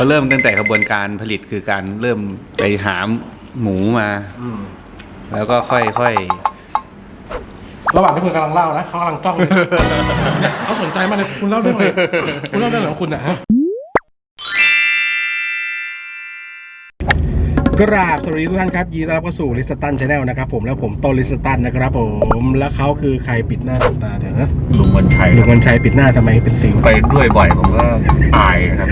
เขาเริ่มตั้งแต่กระบวนการผลิตคือการเริ่มไปหาหมูมาแล้วก็ค่อยระหว่างที่คุณกำลังเล่านะเขากำลังจ้องเลยเนี่ยเขาสนใจมากเลยคุณเล่าเรื่องอะไรคุณเล่าเรื่องอะไรของคุณนะฮะกราบสวัสดีทุกท่านครับยินดีต้อนรับเข้าสู่ลิสตันชาแนลนะครับผมแล้วผมต้นลิสตันนะครับผมแล้วเขาคือใครปิดหน้าปิดตาเถอะนะลุงวันชัยหนุ่มวันชัยปิดหน้าทำไมเป็นสิว ไปด้วยบ่อยผมก็อายครับ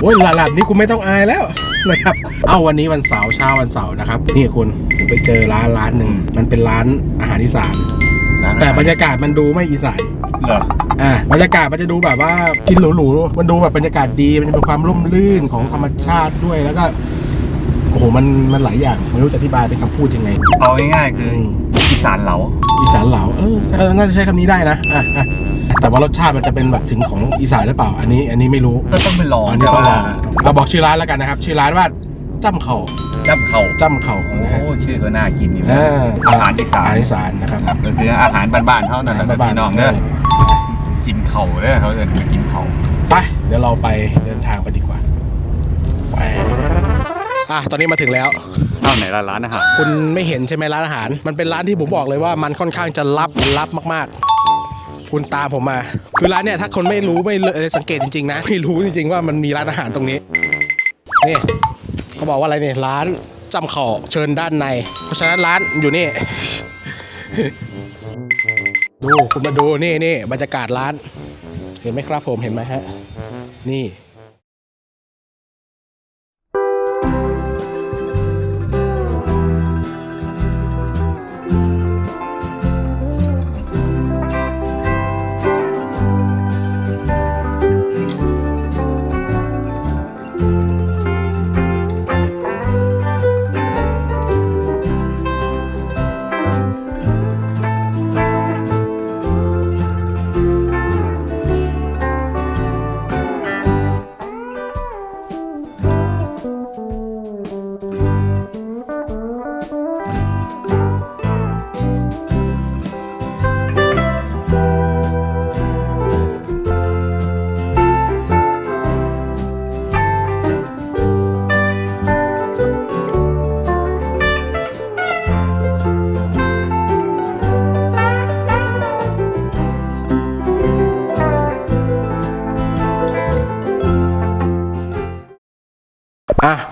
โอ้ยระดับนี้คุณไม่ต้องอายแล้วนะครับ เอาวันนี้วันเสาร์เช้าวันเสาร์นะครับ นี่คุณผมไปเจอร้านร้านหนึ่งมันเป็นร้านอาหารอีสานแต่บรรยากาศมันดูไม่อีสานเหรอ อ่าบรรยากาศมันจะดูแบบว่ากินหรูๆมันดูแบบบรรยากาศดีมันจะมีความร่มรื่นของธรรมชาติด้วยแล้วก็โอ้โหมันมันหลายอย่างไม่รู้จะอธิบายเป็นคำพูดยังไง เอาง่ายๆคืออี สานเหลาอีสานเหลาเออเออน่าจะใช้คำนี้ได้นะอะอะแต่ว่ารสชาติมันจะเป็นแบบถึงของอีสานหรือเปล่า อันนี้ อันนี้ไม่รู้ก็ต้องไปลองอันนี้ต้องลองเราบอกชื่อร้านแล้วกันนะครับ ชื่อร้านว่าจ้ำเข่าจับเข่าจ้ำเข่าโอ้นะฮะชื่อก็น่ากินอยู่เอนะออาหารอีสานอาหารอีสานนะครับก็คืออาหารบ้านๆเท่านั้นแหละครับพี่น้องเด้อกินเข่าเด้อเขาเอิ้นว่ากินเข่าไปเดี๋ยวเราไปเดินทางไปดีกว่าไป อะตอนนี้มาถึงแล้วเอาไหนร้านร้านอาหารคุณไม่เห็นใช่ไหมร้านอาหาร มันเป็นร้านที่ผมบอกเลยว่ามันค่อนข้างจะลับลับมากๆ คุณตามผมมา คือร้านเนี่ยถ้าคนไม่รู้ไม่เลยสังเกตจริงๆนะไม่รู้จริงๆว่ามันมีร้านอาหารตรงนี้นี่เขาบอกว่าอะไรเนี่ยร้านจำเข่าเชิญด้านใน เพราะฉะนั้นร้านอยู่นี่ ดูคุณมาดูนี่นี่บรรยากาศร้าน เห็นไหมครับผมเห็นไหมฮะ นี่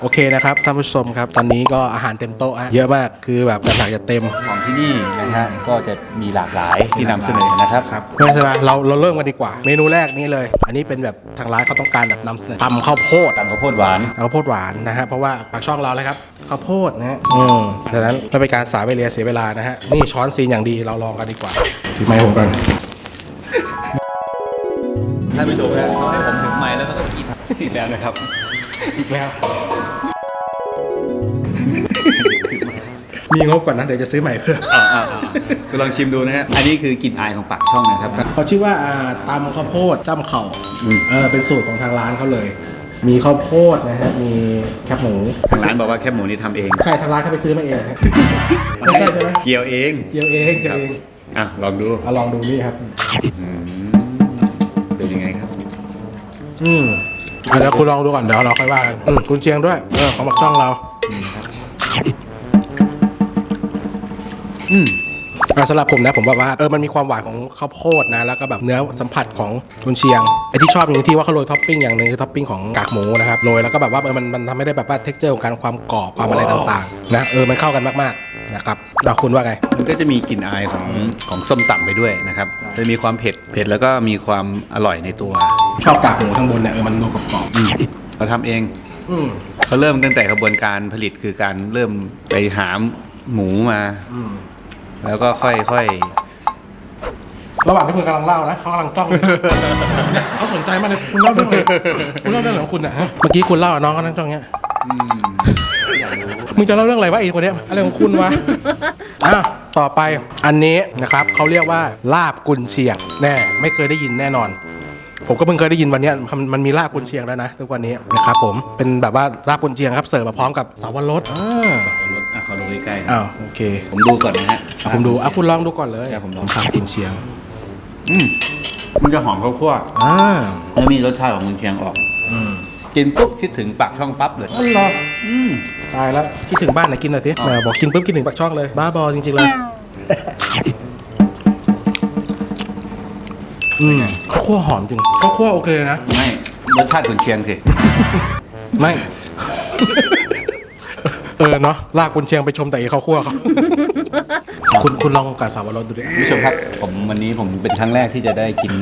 โอเคนะครับท่านผู้ชมครับ ตอนนี้ก็อาหารเต็มโต๊ะฮะเยอะมากคือแบบจัดหนักจะเต็ม ของที่นี่นะฮะก็จะมีหลากหลายที่นำเสนอนะครับครับ ไม่ใช่ไหมเราเราเริ่มกันดีกว่า เมนูแรกนี่เลย อันนี้เป็นแบบทางร้านเขาต้องการแบบนำเสนอตำข้าวโพดตำข้าวโพดหวาน ข้าวโพดหวานนะฮะเพราะว่าปากช่องเราเลยครับข้าวโพดนะฮะอืมดังนั้นไม่เป็นการสายเวลาเสียเวลานะฮะนี่ช้อนซีนอย่างดีเราลองกันดีกว่าถือไม้ผมกันท่านผู้ชมนะเขาให้ผมถึงไม้แล้วก็ต้องกินอีกแล้วนะครับ อีกแล้ว มีงบก่อนนะเดี๋ยวจะซื้อใหม่เพิ่มอ่าอ่าอ่าก็ลองชิมดูนะฮะอันนี้คือกลิ่นอายของปากช่องนะครับ เขาชื่อว่าอ่าตำข้าวโพดจ้ำเข่าอืม เออเป็นสูตรของทางร้านเขาเลย มีข้าวโพดนะฮะมีแคบหมูทางร้านบอกว่าแค่หมูนี่ทำเองใช่ทางร้านเขาไปซื้อมาเองฮะไม่ใช่ใช่ไหมเกี่ยวเองเจียวเองเจียวเองอะลองดูเอาลองดูนี่ครับ อืมเป็นยังไงครับ อืมอะเดี๋ยวคุณลองดูก่อนเดี๋ยวเราค่อยว่ากันอืมคุณเชียงด้วยเออของบักช่องเรา อืมอะสำหรับผมนะผมแบบว่าเออมันมีความหวานของข้าวโพดนะแล้วก็แบบเนื้อสัมผัสของคุณเชียงไอที่ชอบอย่างที่ว่าเขาโรยท็อปปิ้งอย่างหนึ่งคือท็อปปิ้งของกากหมูนะครับโรยแล้วก็แบบว่าเออมันมันทำให้ได้แบบว่าเท็กเจอร์ของการความกรอบความอะไรต่างๆนะเออมันเข้ากันมากๆนะครับแล้วคุณว่าไง มันก็จะมีกลิ่นอายของของส้มตำไปด้วยนะครับ จะมีความเผ็ดเผ็ดแล้วก็มีความอร่อยในตัวชอบกากหมูข้างบนเนี่ยเออมันดูกรอบอืมเราทำเองๆอืม เขาเริ่มตั้งแต่กระบวนการผลิตคือการเริ่มไปหาหมูมาอืม แล้วก็ค่อยระหว่างที่คุณกำลังเล่านะเขากำลังจ้องเลยเนี่ยเขาสนใจมากเลยคุณเล่าเรื่องอะไรคุณเล่าเรื่องอะไรของคุณนะฮะเมื่อกี้คุณเล่าอะน้องเขานั่งจ้องเงี้ยมึงจะเล่าเรื่องอะไรวะไอ้คนเนี้ยอะไรของคุณวะอะต่อไปอันนี้นะครับเขาเรียกว่าลาบกุนเชียงแน่ไม่เคยได้ยินแน่นอน ผมก็เพิ่งเคยได้ยินวันเนี้ยมันมันมีลาบกุนเชียงแล้วนะทุกวันนี้นะครับผมเป็นแบบว่าลาบกุนเชียงครับเสิร์ฟมาพร้อมกับสาวรสอ่าๆรถอะเขาดูใกล้ๆนะอ้าวโอ เคผมดูก่อนนะฮะอะผมดูอะคุณลองดูก่อนเลยครับผมลองลาบกุนเชียงอืมมันจะหอมข้าวคั่วอ่าแล้วมีรสชาติของกุนเชียงออก อืมกินปุ๊บคิดถึงปากช่องปั๊บเลย อ๋อเหรออืม ตายแล้วคิดถึงบ้านไหนกินหน่อยสิแหมบอกกินปุ๊บคิดถึงปากช่องเลยบ้าบอจริงๆเลยอืมข้าวคั่วหอมจริงข้าวคั่วโอเคนะ ไม่รสชาติขุนเชียงสิ ไม่ เออเนาะลากคุณเชียงไปชมแต่อีข้าวคั่วเขา คุณคุณลองกับสาวรสดูดิคุณผู้ชมครับผมวันนี้ผมเป็นครั้งแรกที่จะได้กิน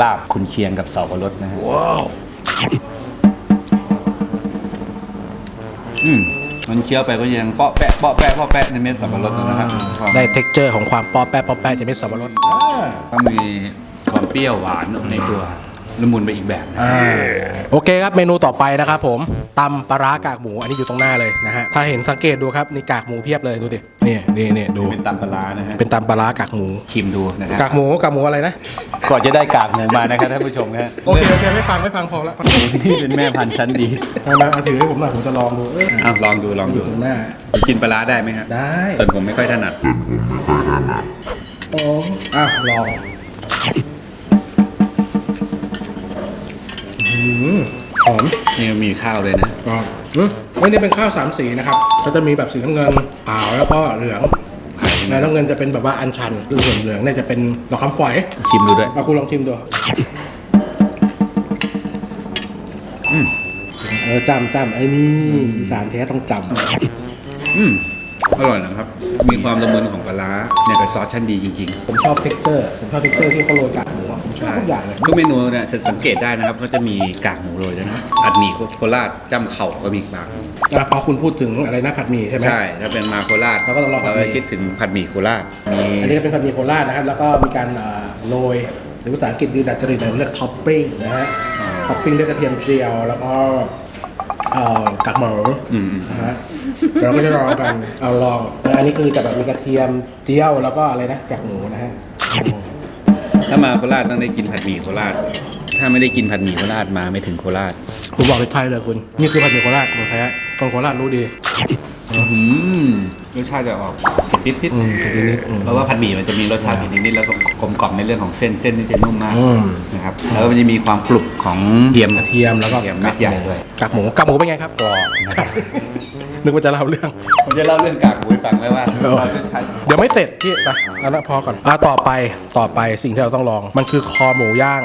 ลาบขุนเชียงกับเสาวรสนะฮะว้าวอืมมันเคี้ยวไปก็ยังเปาะแปะเปาะแปะเปาะแปะในเม็ดสับปะรดนะครับได้เท็กเจอร์ของความปอแปะปอแปะจะไม่สับปะรดก็มีความเปรี้ยวหวานในตัว ละมุนไปอีกแบบนะโอเคครับเมนูต่อไปนะครับผมตำปลาร้ากากหมูอันนี้อยู่ตรงหน้าเลยนะฮะถ้าเห็นสังเกตดูครับนี่กากหมูเพียบเลยดูดินี่นี่นี่ดูเป็นตำปลาร้านะฮะเป็นตำปลาร้ากากหมูชิมดูนะคการับกหมูกากหมูอะไรนะก่อนจะได้กากหมูมานะครับท่านผู้ชมครับโอเคโอเคไม่ฟังไม่ฟังพอละหมูที่เป็นแม่พันธุ์ชั้นดีเอามาเอาถือให้ผมหน่อยผมจะลองดูเอ้ยอ้าวลองดูลองอดูยู่ตรงหน้ากินปลาร้าได้ไหมครับได้ส่วนผมไม่ค่อยถนัดโอ้อะลอง อื้อหือหอมนี่มีข้าวเลยนะก็อืมไม่ได้เป็นข้าวสามสีนะครับก็จะมีแบบสีน้ำเงินขาวแล้วก็เหลืองในน้ำเงินจะเป็นแบบว่าอันชันส่วนเหลืองเนี่ยจะเป็นดอกคำฝอยชิมดูด้วยเอาคุณลองชิมดูเออจำจำไอ้นี่อีสานแท้ต้องจอืมอร่อยนะครับ มีความละมุนของปลาร้าเนี่ยกับซอสชั้นดีจริงำผมชอบเท็กเจอร์ ผมชอบเท็กเจอร์ที่เขาโรยกากหมูอะ ผมๆชอบทุกอย่างเลยทุกเมนูเนี่ยสังเกตได้นะครับก็จะมีกากหมูโรยด้วยนะผัดหมี่โคราชจ้ำเข่าก็มีอีกบางอะพอคุณพูดถึงอะไรนะผัดหมี่ใช่ไหม ใช่ถ้าเป็นมาโคราชเราก็ต้องลองผัดหมี่ก็คิดถึงผัดหมี่โคราชมีอันนี้ก็เป็นผัดหมี่โคราชนะครับ แล้วก็มีการอ่าโรยหรือภาษาอังกฤษดีดัดจริตเรียกท็อปปิ้งนะฮะท็อปปิ้งด้วยกระเทียมเจียว แล้วก็เอ่อกากหมูอืมนะฮะเราก็จะลองกันเอาลองอันนี้คือจะแบบมีกระเทียมเจียวแล้วก็อะไรนะกากหมูนะฮะ ถ้ามาโคราชต้องได้กินผัดหมี่โคราช ถ้าไม่ได้กินผัดหมี่โคราชมาไม่ถึงโคราชผมบอกเลยไทยเลยคุณ นี่คือผัดหมี่โคราชของแท้คนโคราชรู้ดีอืมรสชาติจะออกเผ็ดนิดอืมเผ็ดนิดๆอืมเพราะว่าผัดหมี่มันจะมีรสชาติเผ็ดนิดๆแล้วก็กลมกล่อมในเรื่องของเส้นเส้นนี่จะนุ่มมากอืมนะครับแล้วมันจะมีความกรุบของเทียมกระเทียมแล้วก็เทียมเม็ดใหญ่ด้วยกากหมูกากหมูเป็นไงครับกรอบนะครับนึกว่าจะเล่าเรื่องผมจะเล่าเรื่องกากหมูให้ฟังไว้ว่าเออเราจะใช้เดี๋ยวไม่เสร็จพี่ไปอันนั้นพอก่อนอะต่อไปต่อไปสิ่งที่เราต้องลองมันคือคอหมูย่าง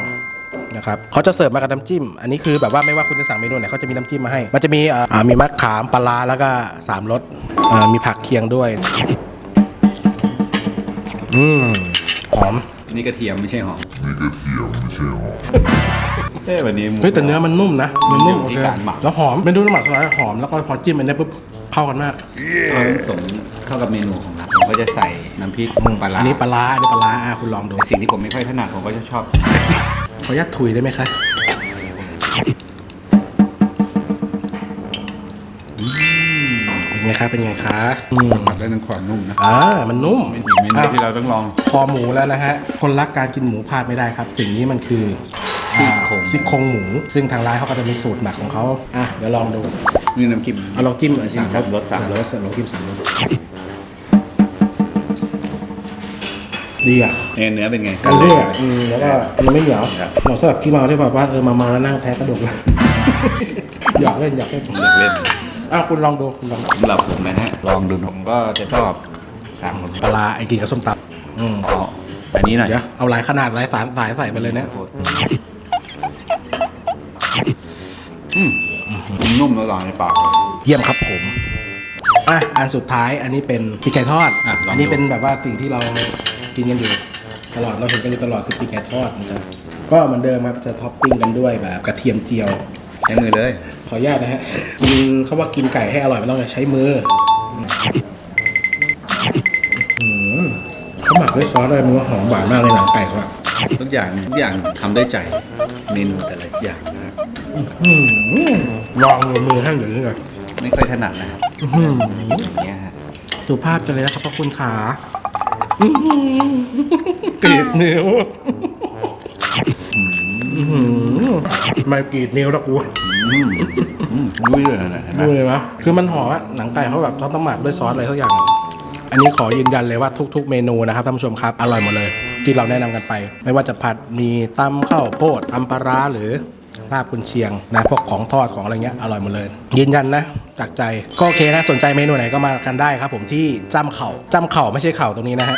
นะครับเขาจะเสิร์ฟมากับน้ำจิ้ม อันนี้คือแบบว่าไม่ว่าคุณจะสั่งเมนูไหนเขาจะมีน้ำจิ้มมาให้ มันจะมีอ่าอ่ามีมะขามปลาร้าแล้วก็สามรสอ่ามีผักเคียงด้วย อืมหอม นี่กระเทียมไม่ใช่หอมเอ้วันนี้หมูเฮ้ยแต่เนื้อมันนุ่มนะ มันนุ่มอยู่ที่โอเคการหมักแล้วหอมเมนูน้ำหมักสุดท้ายหอมแล้วก็พอจิ้มอันนี้ปุ๊บเข้ากันมากเราสมเข้ากับเมนูของเราผม ก็จะใส่น้ำพริกปลาร้าอันนี้ปลาร้าอันนี้ปลาร้าอะคุณลองดู สิ่งที่ผมไม่ค่อยถนัดผมก็จะชอบขออนุญาตถุยได้ไหมคะเป็นไงคะเป็นไงคะอืมสัมผัสได้ถึงความนุ่มนะอ่ามันนุ่มเป็นอีกเมนูที่เราต้องลอง คอหมูแล้วนะฮะ คนรักการกินหมูพลาดไม่ได้ครับ สิ่งนี้มันคือซี่โครงอ่าซี่โครงหมู ซึ่งทางร้านเขาก็จะมีสูตรหมักของเขาอะเดี๋ยวลองดูนี่น้ำจิ้มเอาลองจิ้มเออสามสามรสสามรสลองจิ้มสามรส ดีอะเนื้อเนื้อเป็นไงอันนี้อะอืมแล้วก็มันไม่เหนียวครับ เหมาะสำหรับที่เมาที่แบบว่าเออมาเมาแล้วนั่งแท้กระดูกอยากเล่นอยากเล่นอยากเล่นอะคุณลองดูคุณลองดูสำหรับผมนะฮะ ลองดูผมก็จะชอบตามผมปลาร้าไอ้กินกับส้มตำอืมเอาอันนี้หน่อยเดี๋ยวเอาหลายขนาดหลายสารสายใส่ไปเลยเนี่ยอืมนุ่มแล้วหล่อในปาก เยี่ยมครับผมอะอันสุดท้ายอันนี้เป็นปีกไก่ทอดอะลองดู อันนี้เป็นแบบว่าสิ่งที่เรา กินกันอยู่ตลอดเราเห็นกันอยู่ตลอดคือปีกไก่ทอดนะครับก็เหมือนเดิมครับจะท็อปปิ้งกันด้วยแบบกระเทียมเจียว ใช้มือเลย ขออนุญาตนะฮะกินเขาว่ากินไก่ให้อร่อยไม่ต้องใช้มืออืมเขาหมักด้วยซอสอะไรมันว่าหอมหวานมากเลยหนังไก่เขาอะทุกอย่างทุกอย่างทำด้วยใจเมนูแต่ละอย่างนะครับอืมลองมือให้อย่างนี้เลยไม่ค่อยถนัดนะครับอย่างเงี้ยฮะสุภาพจังเลยนะครับพระคุณขาอื้อหือ กรีดนิ้วอื้อไม่กรีดนิ้วหรอกกูอืมอืมรู้เลยนะเห็นไหมดูเลยมะคือมันหอมอะหนังไก่เขาแบบเขาต้องหมักด้วยซอสอะไรทุกอย่าง อันนี้ขอยืนยันเลยว่าทุก ๆ เมนูนะครับท่านผู้ชมครับ อร่อยหมดเลย ที่เราแนะนำกันไป ไม่ว่าจะผัดมีตำข้าวโพดตำปลาร้าหรือ ลาบกุนเชียงนะพวกของทอดของอะไรเงี้ยอร่อยหมดเลยยืนยันนะจากใจก็โอเคนะสนใจเมนูไหนก็มากันได้ครับ ผมที่จ้ำเข่าจ้ำเข่าไม่ใช่เข่าตรงนี้นะฮะ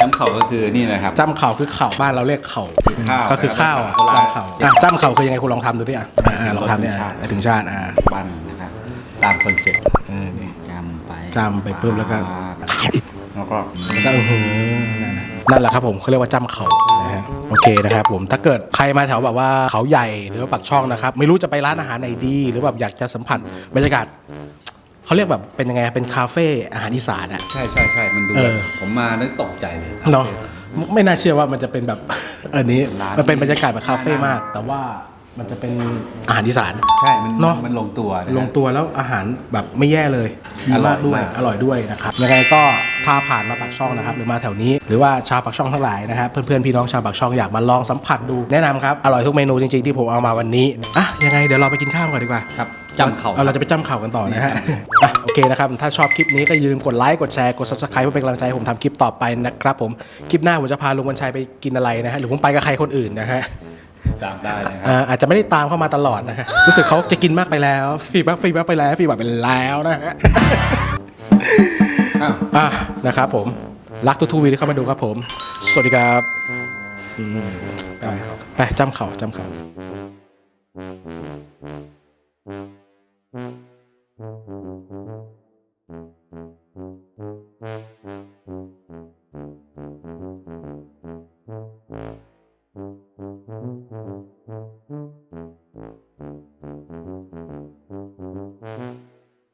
น้ำเขาก็คือนี่นะครับจ้ำเข่าคือเข่าบ้านเราเรียกเข่าข้าวก็คือข้าวอะข้าวจ้ำเข่าอะจ้ำเข่าคือยังไงคุณลองทำดูดิอะอะอะลองทำเนี่ยอะถึงชาติอะปั้นนะครับตามคอนเซ็ปต์เออนี่จำไปจำไปปุ๊บแล้วก็แล้วก็แล้วก็อื้อหือนั่นแหละครับผมเขาเรียกว่าจ้ำเขานะ ฮะโอเคนะครับผมถ้าเกิดใครมาแถวแบบว่าเขาใหญ่หรือว่าปักช่องนะครับ ไม่รู้จะไปร้านอาหารไหนดี หรือแบบอยากจะสัมผัสบรรยากาศเขาเรียกแบบเป็นยังไงเป็นคาเฟ่อาหารอีสานอะ ใช่ใช่ใช่มันดูเอแบอบผมมานึกตกใจเลยเนาะไม่น่าเชื่อว่ามันจะเป็นแบบ อันนี้ร้านมันเป็นบรรยากาศแบบคาเฟ่มาก แต่ว่า มันจะเป็นอาหารอีสาน ใช่ มันเนอะ มันลงตัวนะลงตัวแล้วอาหารแบบไม่แย่เลยดีมากด้วยอร่อยมาก อร่อยด้วยนะครับยังไงก็ถ้าผ่านมาปากช่องนะครับ หรือมาแถวนี้หรือว่าชาวปากช่องทั้งหลายนะครับเพื่อนๆพี่น้องชาวปากช่องอยากมาลองสัมผัสดูแนะนำครับอร่อยทุกเมนูจริงๆที่ผมเอามาวันนี้อะยังไงเดี๋ยวเราไปกินข้าวก่อนดีกว่า ครับจำเขาเอาเราจะไปจ้ำเข่ากันต่อนะฮะอะโอเคนะครับ ถ้าชอบคลิปนี้ก็อย่าลืมกดไลค์ กดแชร์ กด subscribe เพื่อเป็นกำลังใจให้ผมทำคลิปต่อไปนะครับผม คลิปหน้าผมจะพาลุงวันชัยไปกินอะไรนะฮะ หรือผมไปกับใครคนอื่นนะฮะ ตามได้นะครับอาจจะไม่ได้ตามเข้ามาตลอดนะฮะรู้สึกเขาจะกินมากไปแล้วฟีบักฟีบักไปแล้วฟีบักไปแล้วนะฮะอะนะครับผมรักทุกทุกวีที่เข้ามาดูครับผม สวัสดีครับไปไปจำเขาจำเขา Thank you.